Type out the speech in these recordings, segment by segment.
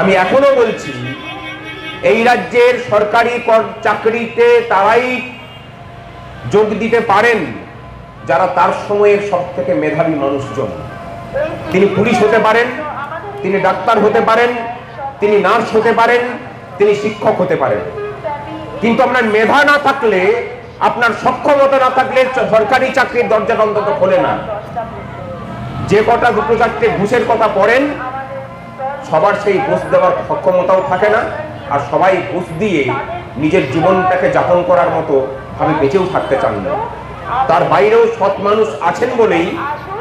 আমি এখনও বলছি, এই রাজ্যের সরকারি চাকরিতে তারাই যোগ দিতে পারেন যারা তার সময়ের সব থেকে মেধাবী মানুষজন। তিনি পুলিশ হতে পারেন, তিনি ডাক্তার হতে পারেন, তিনি নার্স হতে পারেন, তিনি শিক্ষক হতে পারেন। কিন্তু আপনার মেধা না থাকলে, আপনার সক্ষমতা না থাকলে সরকারি চাকরির দরজাটা অন্তত খোলে না। যে কটা দুটো চারটে ঘুষের কথা পড়েন সবার সেই ঘুষ দেওয়ার সক্ষমতাও থাকে না আর সবাই ঘুষ দিয়ে নিজের জীবনটাকে যাপন করার মতো ভাবে বেঁচেও থাকতে চান না। তার বাইরেও সৎ মানুষ আছেন বলেই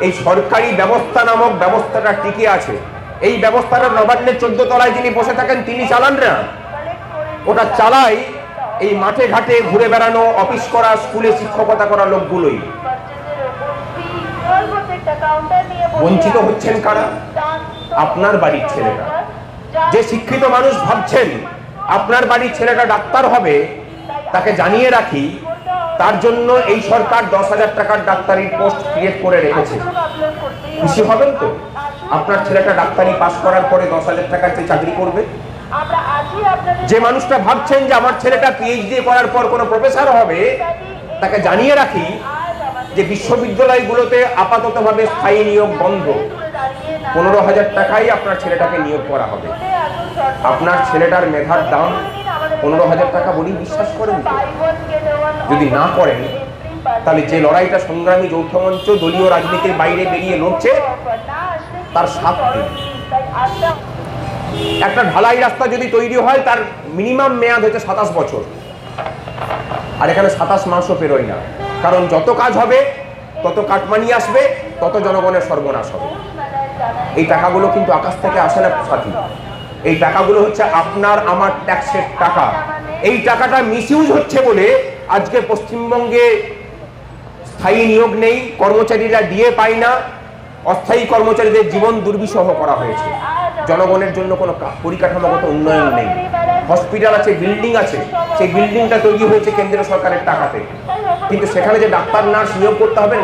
এই সরকারি ব্যবস্থা নামক ব্যবস্থাটা টিকে আছে। এই ব্যবস্থাটা নবান্নের চোদ্দ তলায় যিনি বসে থাকেন তিনি চালান না। ওটা চালায় এই মাঠে ঘাটে ঘুরে বেড়ানো অফিস করা স্কুলে শিক্ষকতা করা লোকগুলোই। বঞ্চিত হচ্ছেন কারা? আপনার বাড়ির ছেলেটা। যে শিক্ষিত মানুষ ভাবছেন, আপনার বাড়ির ছেলেটা ডাক্তার হবে, তাকে জানিয়ে রাখি, তার জন্য এই সরকার দশ হাজার টাকার ডাক্তারির পোস্ট ক্রিয়েট করে রেখেছে। খুশি হবেন তো? আপনার ছেলেটা ডাক্তারি পাস করার পরে দশ হাজার টাকার যে চাকরি করবে? যে মানুষটা ভাবছেন যে আমার ছেলেটা পিএইচডি করার পর কোনো প্রফেসর হবে, তাকে জানিয়ে রাখি যে বিশ্ববিদ্যালয়গুলোতে আপাততভাবে স্থায়ী নিয়োগ বন্ধ। পনেরো হাজার টাকাই আপনার ছেলেটাকে নিয়োগ করা হবে। আপনার ছেলেটার মেধার দাম পনেরো হাজার টাকা বলেই বিশ্বাস করেন যদি না করেন, তাহলে যে লড়াইটা সংগ্রামী যৌথ মঞ্চ, দলীয় রাজনীতির বাইরে বেরিয়ে লড়ছে, তার সাত একটা ঢালাই রাস্তা যদি তৈরি হয়, তার মিনিমাম মেয়াদ হচ্ছে সাতাশ বছর। আর এখানে সাতাশ মাসও পেরোয় না। কারণ যত কাজ হবে, তত কাটমানি আসবে, তত জনগণের সর্বনাশ হবে। এই টাকাগুলো কিন্তু আকাশ থেকে আসে না, সাথী। এই টাকাগুলো হচ্ছে আপনার, আমার ট্যাক্সের টাকা। এই টাকাটা মিসইউজ হচ্ছে বলে আজকে পশ্চিমবঙ্গে স্থায়ী নিয়োগ নেই, কর্মচারীরা দিয়ে পায় না, অস্থায়ী কর্মচারীদের জীবন দুর্বিষহ করা হয়েছে। জনগণের জন্য কোনো পরিকাঠামোগত উন্নয়ন নেই। হসপিটাল আছে বিল্ডিং আছে, সেই বিল্ডিংটা তৈরি হয়েছে কেন্দ্রীয় সরকারের টাকাতে। কিন্তু সেখানে যে ডাক্তার, নার্স নিয়োগ করতে হবে,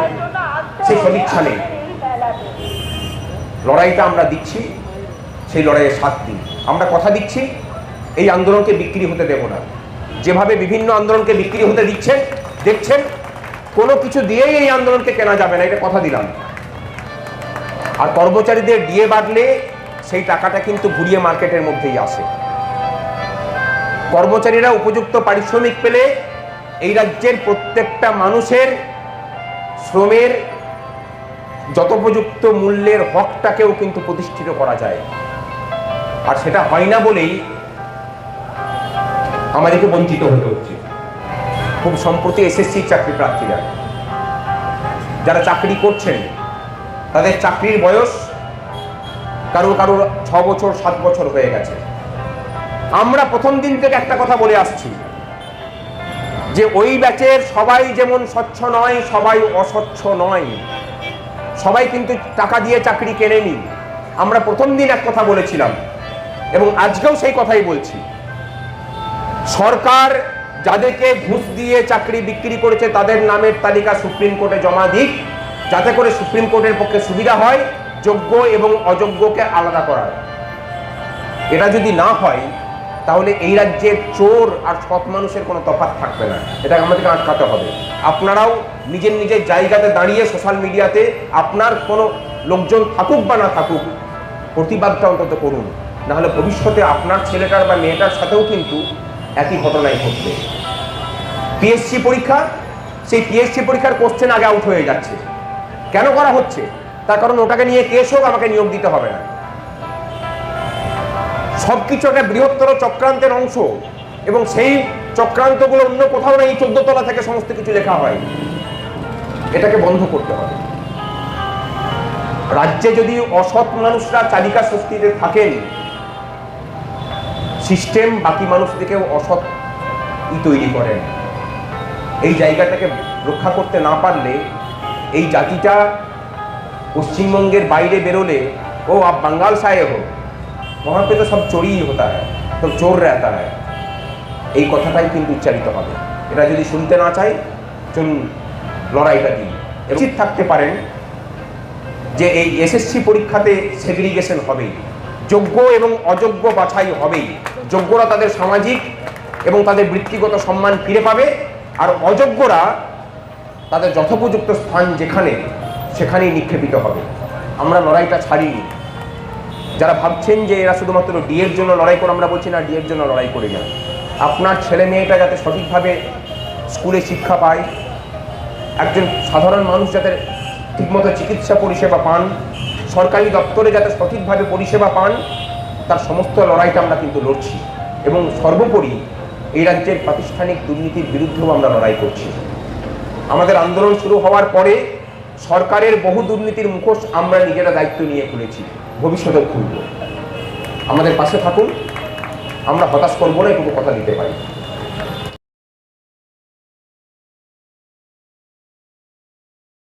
সেই সদিচ্ছা নেই। লড়াইটা আমরা দিচ্ছি, সেই লড়াইয়ের সাত দিন আমরা কথা দিচ্ছি, এই আন্দোলনকে বিক্রি হতে দেব না। যেভাবে বিভিন্ন আন্দোলনকে বিক্রি হতে দিচ্ছেন দেখছেন, কোনো কিছু দিয়েই এই আন্দোলনকে কেনা যাবে না, এটা কথা দিলাম। আর কর্মচারীদের দিয়ে বাড়লে সেই টাকাটা কিন্তু ঘুরিয়ে মার্কেটের মধ্যেই আসে। কর্মচারীরা উপযুক্ত পারিশ্রমিক পেলে এই রাজ্যের প্রত্যেকটা মানুষের শ্রমের যথোপযুক্ত মূল্যের হকটাকেও কিন্তু প্রতিষ্ঠিত করা যায়। আর সেটা হয় না বলেই আমাদেরকে বঞ্চিত হতে হচ্ছে। খুব সম্প্রতি এসএসসি চাকরি প্রার্থীরা, যারা চাকরি করছেন, তাদের চাকরির বয়স কারোর কারোর ছ বছর, সাত বছর হয়ে গেছে। আমরা প্রথম দিন থেকে একটা কথা বলে আসছি, যে ওই ব্যাচের সবাই যেমন স্বচ্ছ নয়, সবাই অস্বচ্ছ নয়। সবাই কিন্তু টাকা দিয়ে চাকরি কেনেনি আমরা প্রথম দিন এক কথা বলেছিলাম এবং আজকেও সেই কথাই বলছি। সরকার যাদেরকে ঘুষ দিয়ে চাকরি বিক্রি করেছে তাদের নামের তালিকা সুপ্রিম কোর্টে জমা দিক, যাতে করে সুপ্রিম কোর্টের পক্ষে সুবিধা হয়, যোগ্য এবং অযোগ্যকে আলাদা করার। এটা যদি না হয় তাহলে এই রাজ্যের চোর আর সৎ মানুষের কোনো তফাৎ থাকবে না। এটা আমাদেরকে আটকাতে হবে। আপনারাও নিজের নিজের জায়গাতে দাঁড়িয়ে সোশ্যাল মিডিয়াতে আপনার কোনো লোকজন থাকুক বা না থাকুক, প্রতিবাদটা অন্তত করুন। নাহলে ভবিষ্যতে আপনার ছেলেটার বা মেয়েটার সাথেও কিন্তু একই ঘটনাই ঘটবে। পিএসসি পরীক্ষা, সেই পিএসসি পরীক্ষার কোশ্চেন আগে আউট হয়ে যাচ্ছে। কেন করা হচ্ছে? তার কারণ ওটাকে নিয়ে কেস হোক, আমাকে নিয়োগ দিতে হবে না। সবকিছু একটা বৃহত্তর চক্রান্তের অংশ এবং সেই চক্রান্তগুলো অন্য কোথাও না এই চোদ্দ তলা থেকে সমস্ত কিছু লেখা হয়। এটাকে বন্ধ করতে হবে। রাজ্যে যদি অসৎ মানুষরা চালিকা শক্তিতে থাকেন, সিস্টেম বাকি মানুষদেরকেও অসৎ ই তৈরি করেন। এই জায়গাটাকে রক্ষা করতে না পারলে এই জাতিটা পশ্চিমবঙ্গের বাইরে বেরোলে, ও আপ বাঙ্গাল সায়ে হোক वहां पे तो सब चोरी ही होता है सब चोर रहता है এই কথাটাই কিন্তু উচ্চারিত হবে এটা যদি শুনতে না চাই চলুন লড়াইটা দিই উচিত থাকতে পারেন যে এই এসএসসি পরীক্ষাতে সেগ্রিগেশন হবেই যোগ্য এবং অযোগ্য বাছাই হবেই যোগ্যরা তাদের সামাজিক এবং তাদের বৃত্তিগত সম্মান ফিরে পাবে আর অযোগ্যরা তাদের যথোপযুক্ত স্থান যেখানে সেখানেই নিক্ষেপিত হবে আমরা লড়াইটা ছাড়িনি যারা ভাবছেন যে এরা শুধুমাত্র ডিএর জন্য লড়াই করে, আমরা বলছি না ডিএর জন্য লড়াই করি না। আপনার ছেলে মেয়েটা যাতে সঠিকভাবে স্কুলে শিক্ষা পায়, একজন সাধারণ মানুষ যাতে ঠিকমতো চিকিৎসা পরিষেবা পান, সরকারি দপ্তরে যাতে সঠিকভাবে পরিষেবা পান, তার সমস্ত লড়াইটা আমরা কিন্তু লড়ছি। এবং সর্বোপরি এই রাজ্যের প্রাতিষ্ঠানিক দুর্নীতির বিরুদ্ধেও আমরা লড়াই করছি। আমাদের আন্দোলন শুরু হওয়ার পরে সরকারের বহু দুর্নীতির মুখোশ আমরা নিজেরা দায়িত্ব নিয়ে খুলেছি ভবিষ্যতেও খুলব। আমাদের পাশে থাকুন। আমরা হতাশ করব না এটুকু কথা দিতে পারি।